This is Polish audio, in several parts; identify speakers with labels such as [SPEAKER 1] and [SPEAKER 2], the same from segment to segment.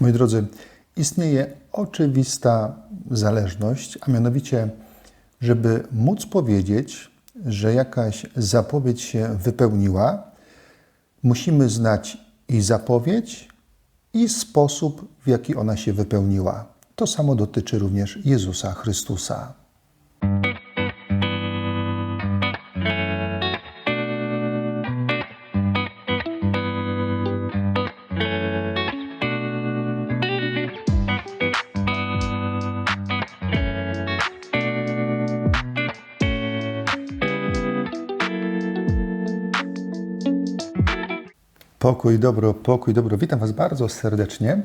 [SPEAKER 1] Moi drodzy, istnieje oczywista zależność, a mianowicie, żeby móc powiedzieć, że jakaś zapowiedź się wypełniła, musimy znać i zapowiedź, i sposób, w jaki ona się wypełniła. To samo dotyczy również Jezusa Chrystusa. Pokój, dobro, pokój, dobro. Witam Was bardzo serdecznie.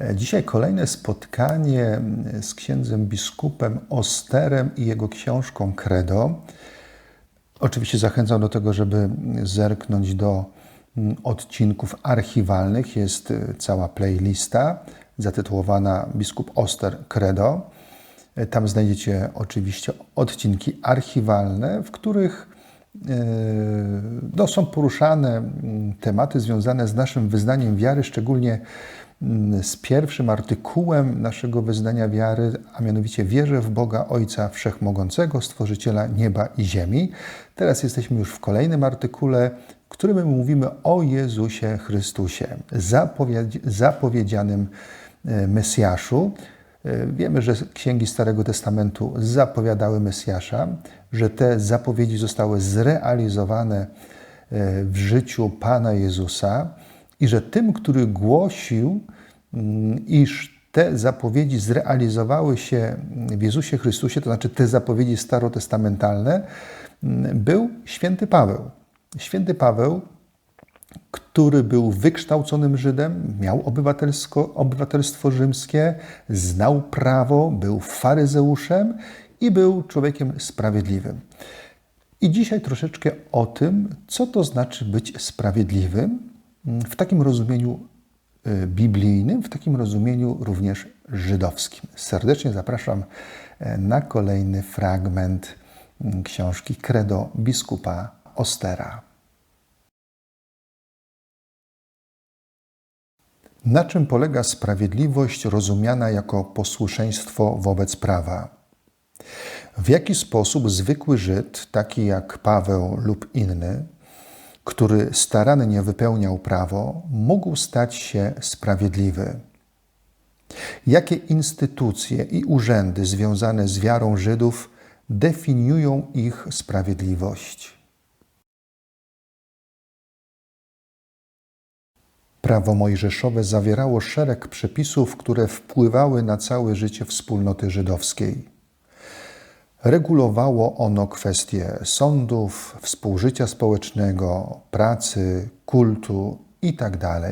[SPEAKER 1] E, Dzisiaj kolejne spotkanie z księdzem biskupem Osterem i jego książką Credo. Oczywiście zachęcam do tego, żeby zerknąć do odcinków archiwalnych. Jest e, cała playlista zatytułowana Biskup Oster Credo. E, Tam znajdziecie oczywiście odcinki archiwalne, w których no, są poruszane mm, tematy związane z naszym wyznaniem wiary, szczególnie mm, z pierwszym artykułem naszego wyznania wiary, a mianowicie wierzę w Boga Ojca Wszechmogącego, Stworzyciela nieba i ziemi. Teraz jesteśmy już w kolejnym artykule, w którym mówimy o Jezusie Chrystusie, zapowiedzianym e, Mesjaszu. E, wiemy, że księgi Starego Testamentu zapowiadały Mesjasza, że te zapowiedzi zostały zrealizowane e, w życiu Pana Jezusa i że tym, który głosił, mm, iż te zapowiedzi zrealizowały się w Jezusie Chrystusie, to znaczy te zapowiedzi starotestamentalne, mm, był święty Paweł. Święty Paweł który był wykształconym Żydem, miał obywatelstwo rzymskie, znał prawo, był faryzeuszem i był człowiekiem sprawiedliwym. I dzisiaj troszeczkę o tym, co to znaczy być sprawiedliwym w takim rozumieniu y, biblijnym, w takim rozumieniu również żydowskim. Serdecznie zapraszam e, na kolejny fragment książki Credo biskupa Ostera. Na czym polega sprawiedliwość rozumiana jako posłuszeństwo wobec prawa? W jaki sposób zwykły Żyd, taki jak Paweł lub inny, który starannie wypełniał prawo, mógł stać się sprawiedliwy? Jakie instytucje i urzędy związane z wiarą Żydów definiują ich sprawiedliwość? Prawo mojżeszowe zawierało szereg przepisów, które wpływały na całe życie wspólnoty żydowskiej. Regulowało ono kwestie sądów, współżycia społecznego, pracy, kultu itd. Tak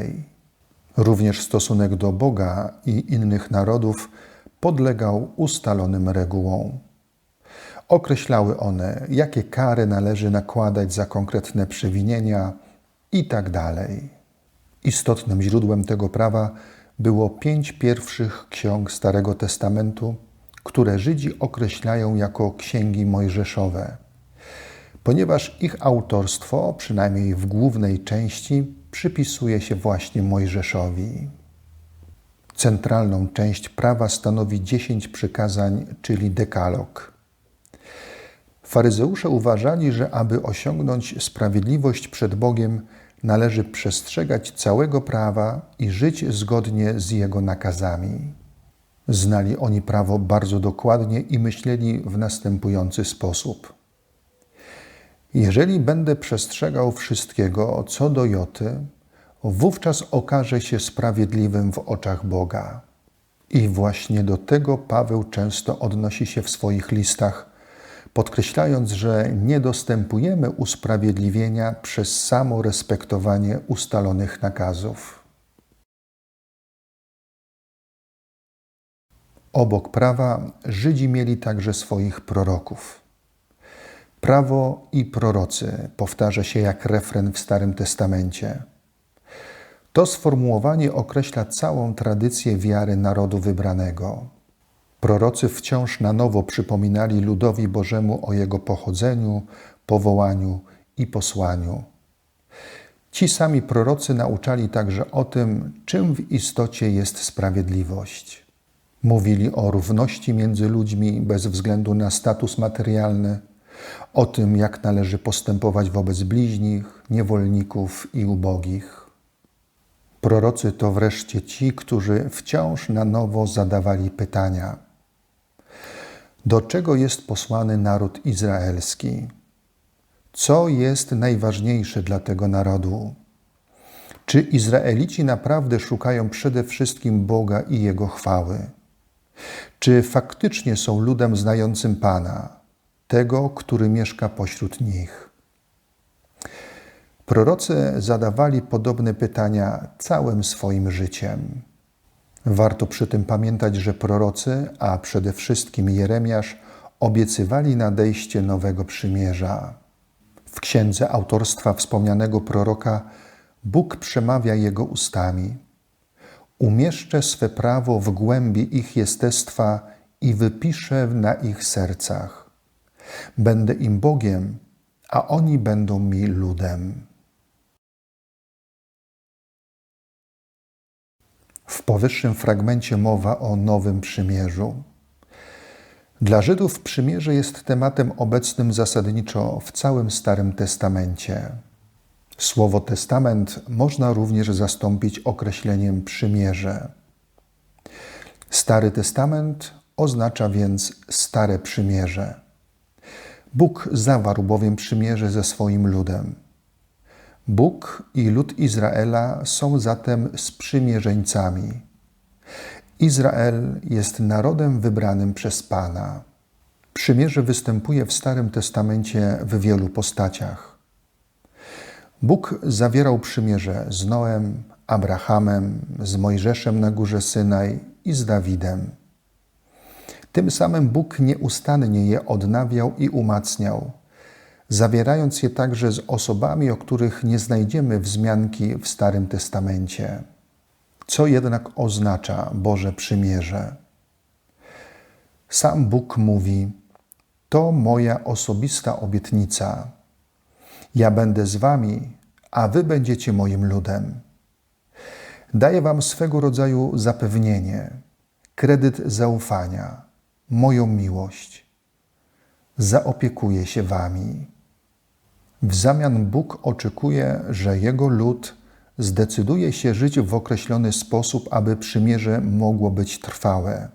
[SPEAKER 1] Również stosunek do Boga i innych narodów podlegał ustalonym regułom. Określały one, jakie kary należy nakładać za konkretne przewinienia itd. Istotnym źródłem tego prawa było pięć pierwszych ksiąg Starego Testamentu, które Żydzi określają jako księgi mojżeszowe, ponieważ ich autorstwo, przynajmniej w głównej części, przypisuje się właśnie Mojżeszowi. Centralną część prawa stanowi dziesięć przykazań, czyli dekalog. Faryzeusze uważali, że aby osiągnąć sprawiedliwość przed Bogiem, należy przestrzegać całego prawa i żyć zgodnie z jego nakazami. Znali oni prawo bardzo dokładnie i myśleli w następujący sposób. Jeżeli będę przestrzegał wszystkiego co do Joty, wówczas okaże się sprawiedliwym w oczach Boga. I właśnie do tego Paweł często odnosi się w swoich listach, podkreślając, że nie dostępujemy usprawiedliwienia przez samo respektowanie ustalonych nakazów. Obok prawa Żydzi mieli także swoich proroków. Prawo i prorocy powtarza się jak refren w Starym Testamencie. To sformułowanie określa całą tradycję wiary narodu wybranego. Prorocy wciąż na nowo przypominali ludowi Bożemu o jego pochodzeniu, powołaniu i posłaniu. Ci sami prorocy nauczali także o tym, czym w istocie jest sprawiedliwość. Mówili o równości między ludźmi bez względu na status materialny, o tym, jak należy postępować wobec bliźnich, niewolników i ubogich. Prorocy to wreszcie ci, którzy wciąż na nowo zadawali pytania: Do czego jest posłany naród izraelski? Co jest najważniejsze dla tego narodu? Czy Izraelici naprawdę szukają przede wszystkim Boga i Jego chwały? Czy faktycznie są ludem znającym Pana, tego, który mieszka pośród nich? Prorocy zadawali podobne pytania całym swoim życiem. Warto przy tym pamiętać, że prorocy, a przede wszystkim Jeremiasz, obiecywali nadejście nowego przymierza. W księdze autorstwa wspomnianego proroka Bóg przemawia jego ustami. Umieszczę swe prawo w głębi ich jestestwa i wypiszę na ich sercach. Będę im Bogiem, a oni będą mi ludem. W powyższym fragmencie mowa o nowym przymierzu. Dla Żydów przymierze jest tematem obecnym zasadniczo w całym Starym Testamencie. Słowo testament można również zastąpić określeniem przymierze. Stary Testament oznacza więc Stare Przymierze. Bóg zawarł bowiem przymierze ze swoim ludem. Bóg i lud Izraela są zatem sprzymierzeńcami. Izrael jest narodem wybranym przez Pana. Przymierze występuje w Starym Testamencie w wielu postaciach. Bóg zawierał przymierze z Noem, Abrahamem, z Mojżeszem na górze Synaj i z Dawidem. Tym samym Bóg nieustannie je odnawiał i umacniał, zawierając je także z osobami, o których nie znajdziemy wzmianki w Starym Testamencie. Co jednak oznacza Boże Przymierze? Sam Bóg mówi: To moja osobista obietnica. Ja będę z wami, a wy będziecie moim ludem. Daję wam swego rodzaju zapewnienie, kredyt zaufania, moją miłość. Zaopiekuję się wami. W zamian Bóg oczekuje, że Jego lud zdecyduje się żyć w określony sposób, aby przymierze mogło być trwałe.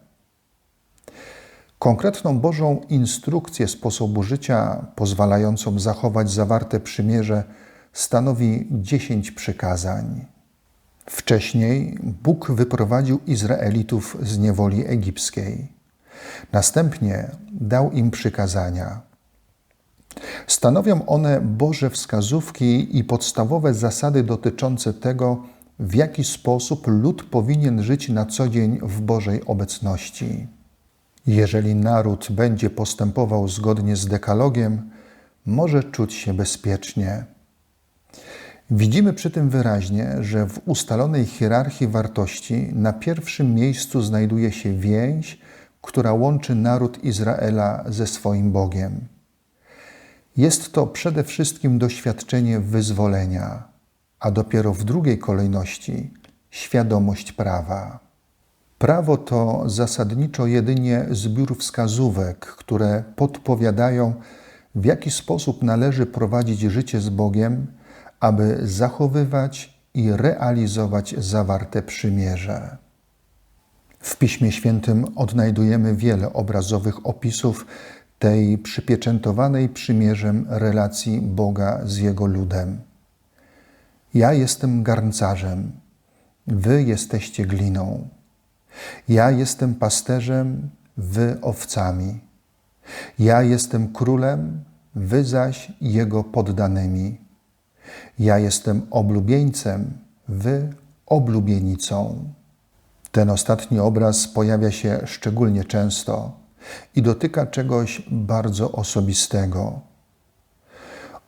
[SPEAKER 1] Konkretną Bożą instrukcję sposobu życia, pozwalającą zachować zawarte przymierze, stanowi dziesięć przykazań. Wcześniej Bóg wyprowadził Izraelitów z niewoli egipskiej. Następnie dał im przykazania Stanowią one Boże wskazówki i podstawowe zasady dotyczące tego, w jaki sposób lud powinien żyć na co dzień w Bożej obecności. Jeżeli naród będzie postępował zgodnie z dekalogiem, może czuć się bezpiecznie. Widzimy przy tym wyraźnie, że w ustalonej hierarchii wartości na pierwszym miejscu znajduje się więź, która łączy naród Izraela ze swoim Bogiem. Jest to przede wszystkim doświadczenie wyzwolenia, a dopiero w drugiej kolejności świadomość prawa. Prawo to zasadniczo jedynie zbiór wskazówek, które podpowiadają, w jaki sposób należy prowadzić życie z Bogiem, aby zachowywać i realizować zawarte przymierze. W Piśmie Świętym odnajdujemy wiele obrazowych opisów tej przypieczętowanej przymierzem relacji Boga z Jego ludem. Ja jestem garncarzem, wy jesteście gliną. Ja jestem pasterzem, wy owcami. Ja jestem królem, wy zaś jego poddanymi. Ja jestem oblubieńcem, wy oblubienicą. Ten ostatni obraz pojawia się szczególnie często i dotyka czegoś bardzo osobistego.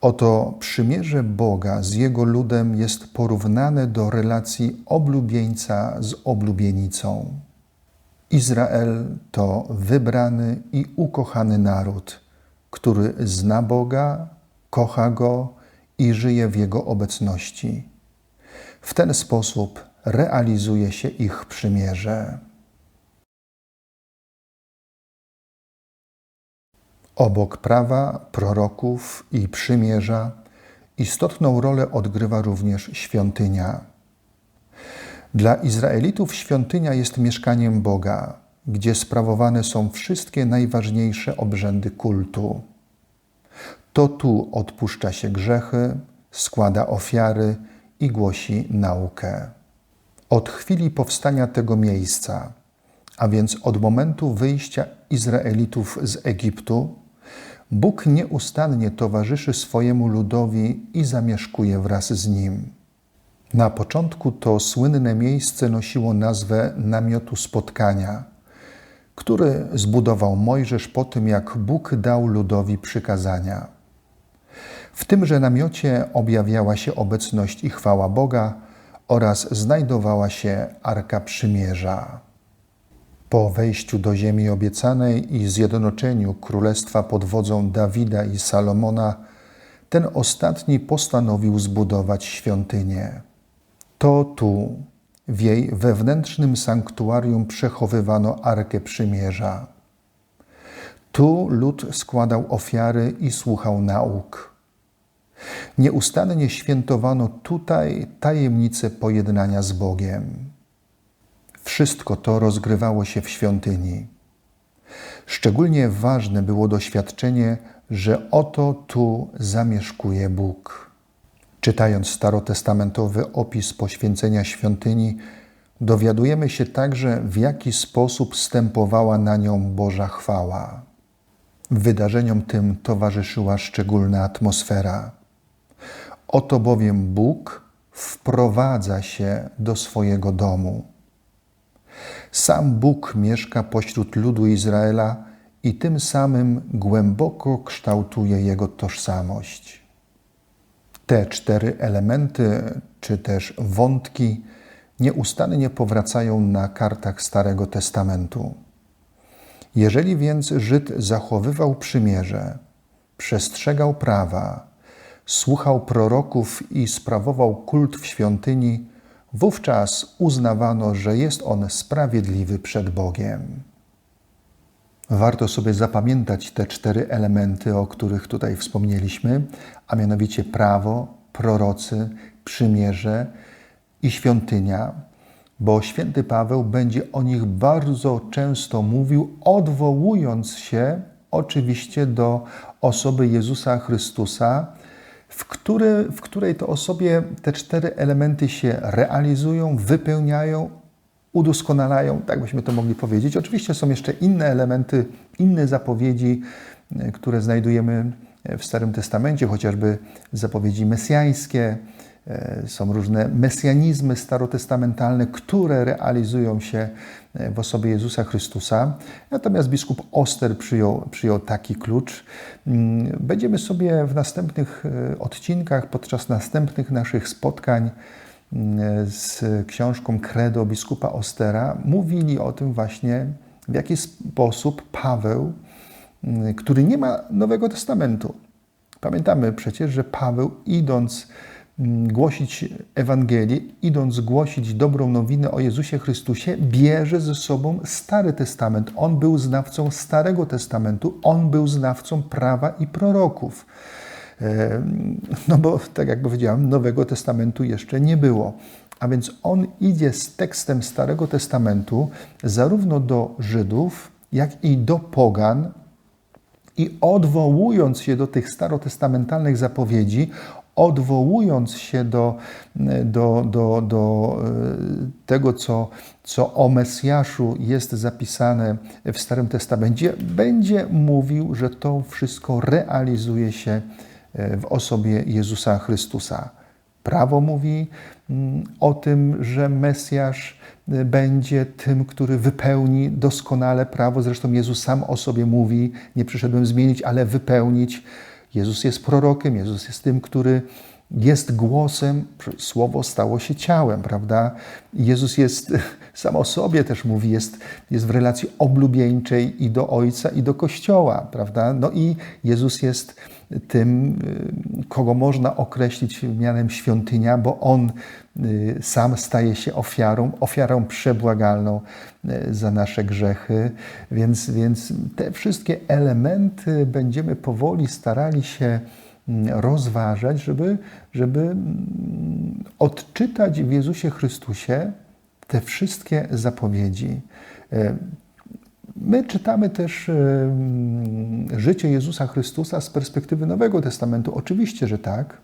[SPEAKER 1] Oto przymierze Boga z Jego ludem jest porównane do relacji oblubieńca z oblubienicą. Izrael to wybrany i ukochany naród, który zna Boga, kocha Go i żyje w Jego obecności. W ten sposób realizuje się ich przymierze. Obok prawa, proroków i przymierza istotną rolę odgrywa również świątynia. Dla Izraelitów świątynia jest mieszkaniem Boga, gdzie sprawowane są wszystkie najważniejsze obrzędy kultu. To tu odpuszcza się grzechy, składa ofiary i głosi naukę. Od chwili powstania tego miejsca, a więc od momentu wyjścia Izraelitów z Egiptu, Bóg nieustannie towarzyszy swojemu ludowi i zamieszkuje wraz z nim. Na początku to słynne miejsce nosiło nazwę namiotu spotkania, który zbudował Mojżesz po tym, jak Bóg dał ludowi przykazania. W tymże namiocie objawiała się obecność i chwała Boga oraz znajdowała się Arka Przymierza. Po wejściu do ziemi obiecanej i zjednoczeniu królestwa pod wodzą Dawida i Salomona, ten ostatni postanowił zbudować świątynię. To tu, w jej wewnętrznym sanktuarium, przechowywano Arkę Przymierza. Tu lud składał ofiary i słuchał nauk. Nieustannie świętowano tutaj tajemnicę pojednania z Bogiem. Wszystko to rozgrywało się w świątyni. Szczególnie ważne było doświadczenie, że oto tu zamieszkuje Bóg. Czytając starotestamentowy opis poświęcenia świątyni, dowiadujemy się także, w jaki sposób stępowała na nią Boża chwała. Wydarzeniom tym towarzyszyła szczególna atmosfera. Oto bowiem Bóg wprowadza się do swojego domu. Sam Bóg mieszka pośród ludu Izraela i tym samym głęboko kształtuje jego tożsamość. Te cztery elementy, czy też wątki, nieustannie powracają na kartach Starego Testamentu. Jeżeli więc Żyd zachowywał przymierze, przestrzegał prawa, słuchał proroków i sprawował kult w świątyni, wówczas uznawano, że jest on sprawiedliwy przed Bogiem. Warto sobie zapamiętać te cztery elementy, o których tutaj wspomnieliśmy, a mianowicie prawo, prorocy, przymierze i świątynia, bo święty Paweł będzie o nich bardzo często mówił, odwołując się oczywiście do osoby Jezusa Chrystusa, w, który, w której to osobie te cztery elementy się realizują, wypełniają, udoskonalają, tak byśmy to mogli powiedzieć. Oczywiście są jeszcze inne elementy, inne zapowiedzi, e, które znajdujemy w Starym Testamencie, chociażby zapowiedzi mesjańskie, E, są różne mesjanizmy starotestamentalne, które realizują się e, w osobie Jezusa Chrystusa. Natomiast biskup Oster przyjął, przyjął taki klucz. Mm, będziemy sobie w następnych e, odcinkach, podczas następnych naszych spotkań mm, z książką Credo biskupa Ostera mówili o tym właśnie, w jaki sposób Paweł, mm, który nie ma Nowego Testamentu, pamiętamy przecież, że Paweł idąc głosić Ewangelię, idąc głosić dobrą nowinę o Jezusie Chrystusie, bierze ze sobą Stary Testament. On był znawcą Starego Testamentu, on był znawcą prawa i proroków. E, no bo, tak jak powiedziałem, Nowego Testamentu jeszcze nie było. A więc on idzie z tekstem Starego Testamentu zarówno do Żydów, jak i do Pogan, i odwołując się do tych starotestamentalnych zapowiedzi, odwołując się do, do, do, do e, tego, co, co o Mesjaszu jest zapisane w Starym Testamencie, będzie mówił, że to wszystko realizuje się e, w osobie Jezusa Chrystusa. Prawo mówi mm, o tym, że Mesjasz e, będzie tym, który wypełni doskonale prawo. Zresztą Jezus sam o sobie mówi: Nie przyszedłem zmienić, ale wypełnić. Jezus jest prorokiem, Jezus jest tym, który jest głosem, słowo stało się ciałem, prawda? Jezus jest, sam o sobie też mówi, jest, jest w relacji oblubieńczej i do Ojca, i do Kościoła, prawda? No i Jezus jest tym, y, kogo można określić mianem świątynia, bo On y, sam staje się ofiarą, ofiarą przebłagalną y, za nasze grzechy. Więc, więc te wszystkie elementy będziemy powoli starali się rozważać, żeby, żeby mm, odczytać w Jezusie Chrystusie te wszystkie zapowiedzi. My czytamy też życie Jezusa Chrystusa z perspektywy Nowego Testamentu. Oczywiście, że tak.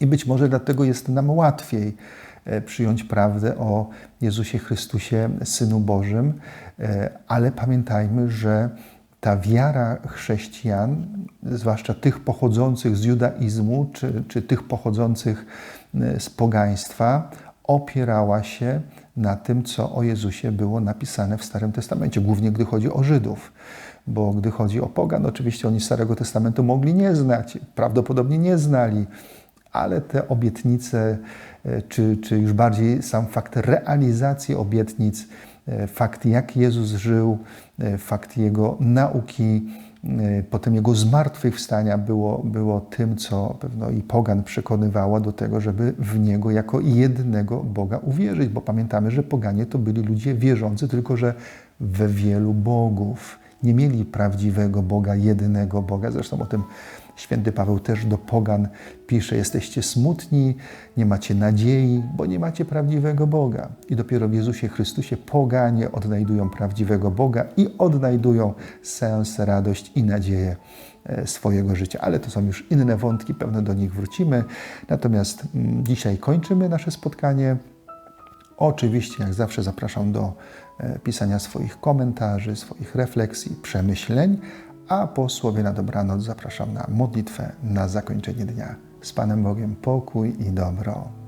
[SPEAKER 1] I być może dlatego jest nam łatwiej e, przyjąć prawdę o Jezusie Chrystusie, Synu Bożym, e, ale pamiętajmy, że ta wiara chrześcijan, zwłaszcza tych pochodzących z judaizmu, czy, czy tych pochodzących e, z pogaństwa, opierała się na tym, co o Jezusie było napisane w Starym Testamencie, głównie gdy chodzi o Żydów. Bo gdy chodzi o Pogan, oczywiście oni Starego Testamentu mogli nie znać, prawdopodobnie nie znali, ale te obietnice, e, czy, czy już bardziej sam fakt realizacji obietnic, fakt jak Jezus żył, e, fakt Jego nauki, Y, potem jego zmartwychwstania było, było tym, co pewno i pogan przekonywało do tego, żeby w niego jako jednego Boga uwierzyć, bo pamiętamy, że poganie to byli ludzie wierzący, tylko że we wielu bogów. Nie mieli prawdziwego Boga, jedynego Boga. Zresztą o tym Święty Paweł też do pogan pisze: Jesteście smutni, nie macie nadziei, bo nie macie prawdziwego Boga. I dopiero w Jezusie Chrystusie poganie odnajdują prawdziwego Boga i odnajdują sens, radość i nadzieję e, swojego życia. Ale to są już inne wątki, pewno do nich wrócimy. Natomiast mm, dzisiaj kończymy nasze spotkanie. Oczywiście, jak zawsze, zapraszam do e, pisania swoich komentarzy, swoich refleksji, przemyśleń, a po słowie na dobranoc zapraszam na modlitwę na zakończenie dnia. Z Panem Bogiem pokój i dobro.